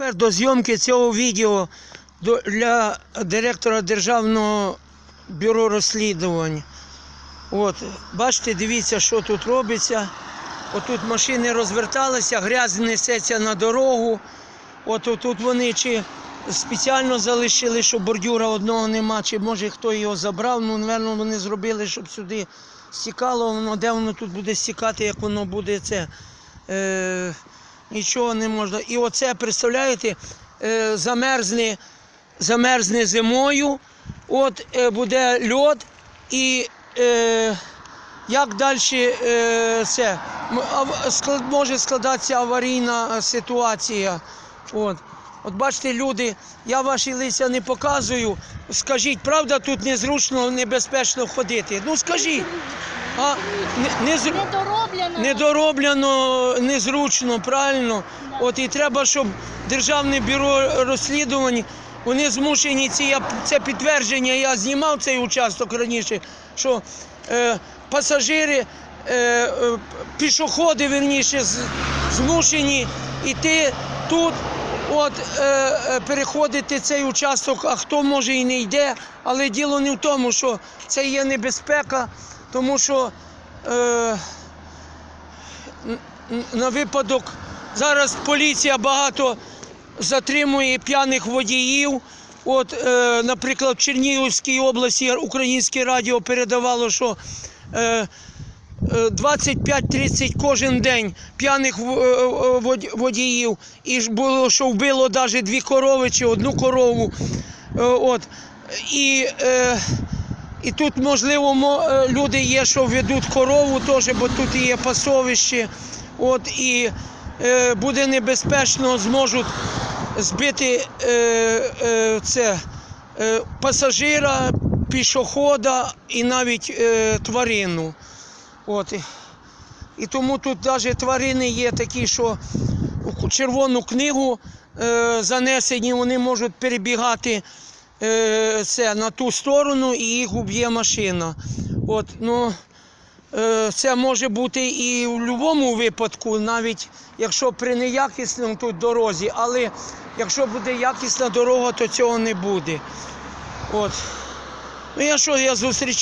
Тепер до зйомки цього відео для директора Державного бюро розслідувань. От, бачите, дивіться, що тут робиться. Отут машини розверталися, грязь несеться на дорогу. От тут вони чи спеціально залишили, що бордюра одного нема, чи може хто його забрав. Ну, напевно, вони зробили, щоб сюди стікало. Воно, де воно тут буде стікати, як воно буде це. Е, нічого не можна. І оце, представляєте, е, замерзне, замерзне зимою, от е, буде льод і. Е, як далі е, це може складатися аварійна ситуація? От. От бачите, люди, я ваші лиця не показую. Скажіть, правда, тут незручно, небезпечно ходити? Ну скажіть. А, не, не, Недороблено. недороблено, незручно, правильно. От і треба, щоб Державне бюро розслідувань, вони змушені ці, я, це підтвердження, я знімав цей участок раніше, що е, пасажири, е, е, пішоходи, верніше, змушені йти тут. От е, е, переходити цей участок, а хто може і не йде. Але діло не в тому, що це є небезпека, тому що е, на випадок зараз поліція багато затримує п'яних водіїв. От, е, наприклад, в Чернігівській області українське радіо передавало, що е, е, 25-30 кожен день п'яних е, е, вод- водіїв. І було, що вбило навіть дві корови чи одну корову. Е, От. І, е, і тут, можливо, е, люди є, що ведуть корову теж, бо тут є пасовище. От, і е, буде небезпечно, зможуть збити е, е, це, е, пасажира, пішохода і навіть е, тварину. От. і- тому тут навіть тварини є такі, що у червону книгу е, занесені, вони можуть перебігати е, це, на ту сторону і їх уб'є машина. От, ну, е, це може бути і в будь-якому випадку, навіть якщо при неякісному тут дорозі, але якщо буде якісна дорога, то цього не буде. От. Ну я що, я зустрічаю.